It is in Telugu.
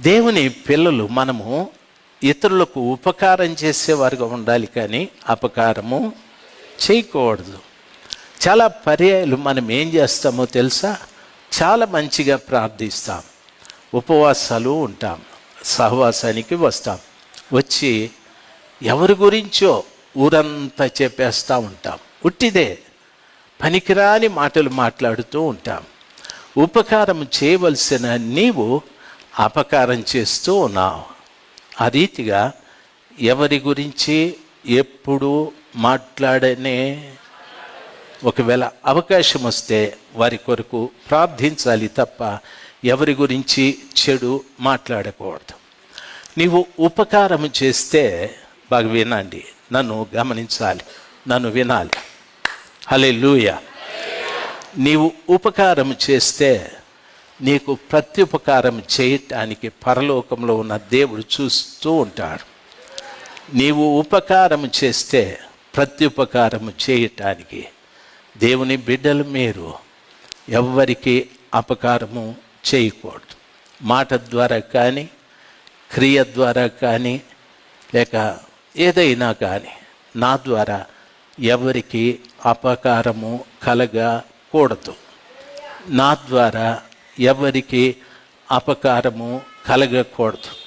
దేవుని పిల్లలు మనము ఇతరులకు ఉపకారం చేసేవారుగా ఉండాలి కానీ అపకారము చేయకూడదు. చాలా పర్యాయాలు మనం ఏం చేస్తామో తెలుసా? చాలా మంచిగా ప్రార్థిస్తాం. ఉపవాసాలు ఉంటాం. సహవాసానికి వస్తాం. వచ్చి ఎవరి గురించో ఊరంతా చెప్పేస్తూ ఉంటాం. ఉట్టిదే పనికిరాని మాటలు మాట్లాడుతూ ఉంటాం. ఉపకారం చేయవలసిన నీవు అపకారం చేస్తూ ఉన్నావు. ఆ రీతిగా ఎవరి గురించి ఎప్పుడు మాట్లాడనే ఒకవేళ అవకాశం వస్తే వారి కొరకు ప్రార్థించాలి తప్ప ఎవరి గురించి చెడు మాట్లాడకూడదు. నీవు ఉపకారం చేస్తే బాగా వినండి. నన్ను గమనించాలి. నన్ను వినాలి. హలే నీవు ఉపకారం చేస్తే నీకు ప్రత్యుపకారం చేయటానికి పరలోకంలో ఉన్న దేవుడు చూస్తూ ఉంటాడు. నీవు ఉపకారం చేస్తే ప్రత్యుపకారం చేయటానికి దేవుని బిడ్డలు మీరు ఎవ్వరికి అపకారము చేయకూడదు. మాట ద్వారా కానీ క్రియ ద్వారా కానీ లేక ఏదైనా కానీ నా ద్వారా ఎవరికి అపకారము కలగకూడదు. నా ద్వారా ఎవరికి అపకారము కలగకూడదు.